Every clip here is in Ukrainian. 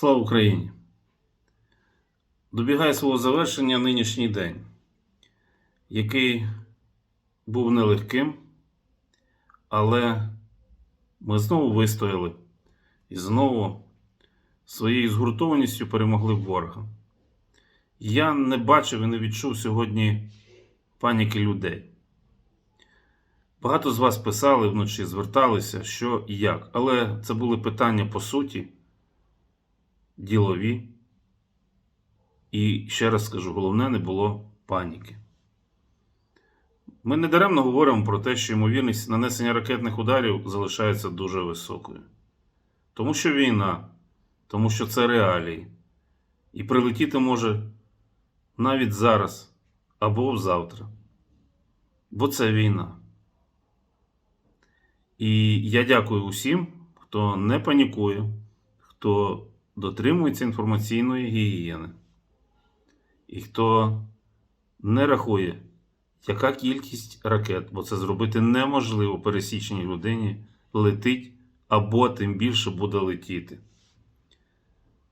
Слава Україні! Добігає свого завершення нинішній день, який був нелегким, але ми знову вистояли і знову своєю згуртованістю перемогли ворога. Я не бачив і не відчув сьогодні паніки людей. Багато з вас писали вночі, зверталися, що і як, але це були питання по суті ділові. І ще раз скажу, головне не було паніки. Ми не даремно говоримо про те, що ймовірність нанесення ракетних ударів залишається дуже високою. Тому що війна, тому що це реалії. І прилетіти може навіть зараз або завтра. Бо це війна. І я дякую усім, хто не панікує, хто дотримується інформаційної гігієни. І хто не рахує, яка кількість ракет, бо це зробити неможливо пересічній людині, летить або тим більше буде летіти.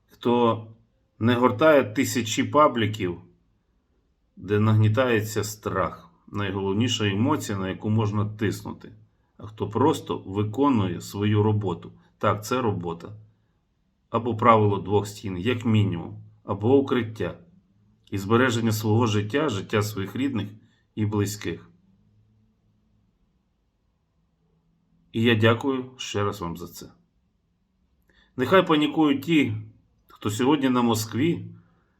Хто не гортає тисячі пабліків, де нагнітається страх, найголовніша емоція, на яку можна тиснути, а хто просто виконує свою роботу. Так, це робота. Або правило двох стін, як мінімум, або укриття і збереження свого життя, життя своїх рідних і близьких. І я дякую ще раз вам за це. Нехай панікують ті, хто сьогодні на Москві,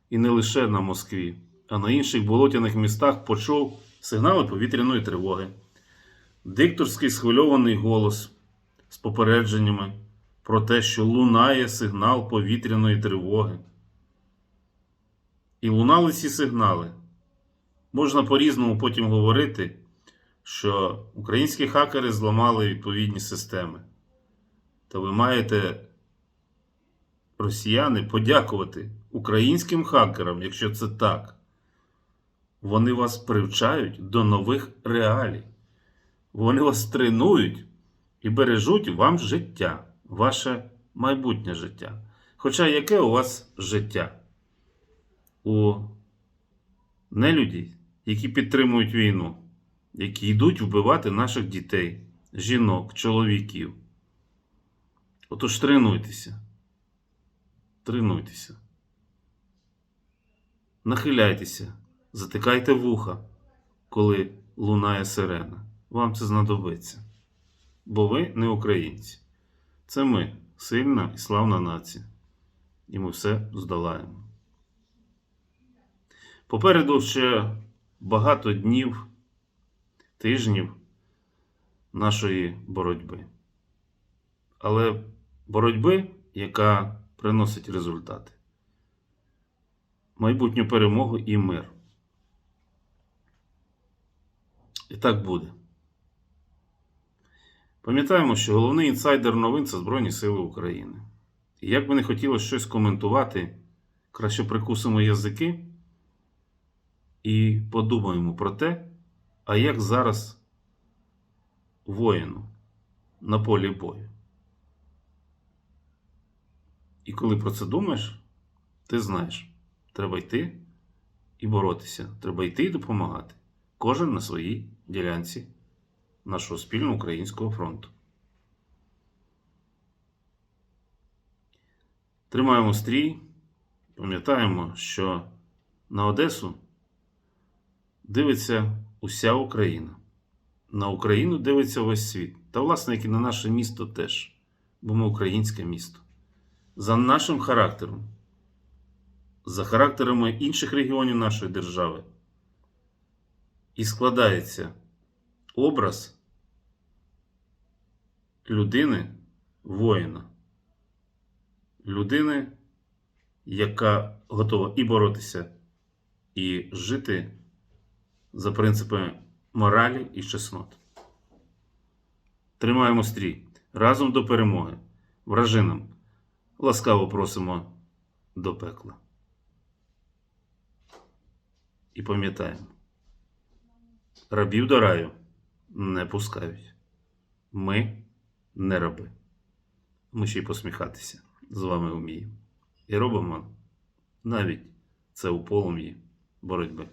і не лише на Москві, а на інших болотяних містах почув сигнали повітряної тривоги, дикторський схвильований голос з попередженнями про те, що лунає сигнал повітряної тривоги. І лунали ці сигнали. Можна по-різному потім говорити, що українські хакери зламали відповідні системи. Та ви маєте, росіяни, подякувати українським хакерам, якщо це так. Вони вас привчають до нових реалій. Вони вас тренують і бережуть вам життя, ваше майбутнє життя. Хоча яке у вас життя? у нелюдей, які підтримують війну, які йдуть вбивати наших дітей, жінок, чоловіків. Отож тренуйтеся. Тренуйтеся. Нахиляйтеся, затикайте вуха, коли лунає сирена. Вам це знадобиться. Бо ви не українці. Це ми, сильна і славна нація. І ми все здолаємо. Попереду ще багато днів, тижнів нашої боротьби. Але боротьби, яка приносить результати, майбутню перемогу і мир. І так буде. Пам'ятаємо, що головний інсайдер новин це Збройні Сили України. І як би не хотілося щось коментувати, краще прикусимо язики і подумаємо про те, а як зараз воїну на полі бою. І коли про це думаєш, ти знаєш, треба йти і боротися. Треба йти і допомагати. Кожен на своїй ділянці нашого спільного українського фронту. Тримаємо стрій, пам'ятаємо, що на Одесу дивиться уся Україна. На Україну дивиться весь світ. Та, власне, як і на наше місто теж, бо ми українське місто. За нашим характером, за характерами інших регіонів нашої держави. І складається образ людини воїна, людини, яка готова і боротися, і жити за принципами моралі і чеснот. Тримаємо стрій разом до перемоги. Вражинам ласкаво просимо до пекла. І пам'ятаємо, рабів до раю не пускають. Ми не роби. Ми ще й посміхатися з вами вміємо. І робимо навіть це у полум'ї боротьби.